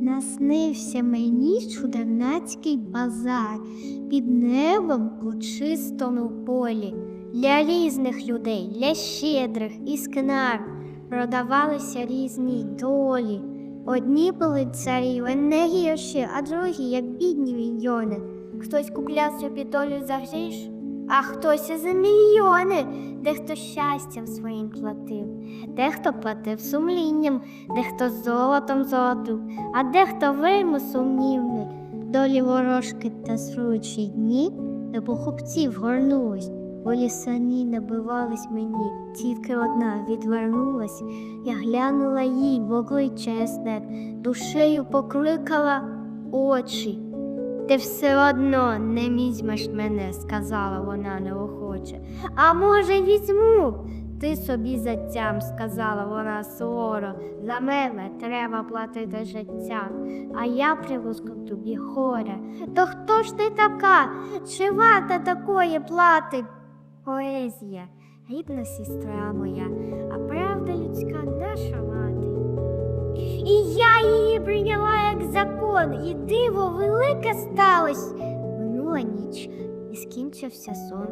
Наснився мені чудернацький базар під небом у чистому полі. Для різних людей, для щедрих і скнар продавалися різні долі. Одні були царі не гірші, а другі, як бідні мільйони. Хтось купляв собі долю за гріш, а хтось і за мільйони, дехто щастям своїм платив, дехто платив сумлінням, дехто золотом золотив, а дехто вельми сумнівний. Долі ворожки та сручі дні до покупців горнулись, бо лісані набивались мені, тільки одна відвернулась, я глянула їй в обличчя ясне, душею покликала очі. Ти все одно не візьмеш мене, сказала вона неохоче. А може, візьму? Ти собі затям, сказала вона суворо. За мене треба платити життя, а я привозку тобі горе. То хто ж ти така? Чи варта такої плати? Поезія, рідна сестра моя, а правда людська наша мати. І я її прийняла закон, і диво велике сталось. Минула ніч і скінчився сон,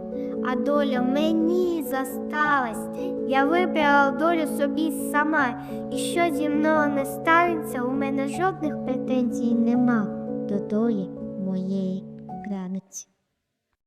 а доля мені засталась. Я вибрала долю собі сама, і що зі мною не станеться, у мене жодних претензій нема до долі моєї.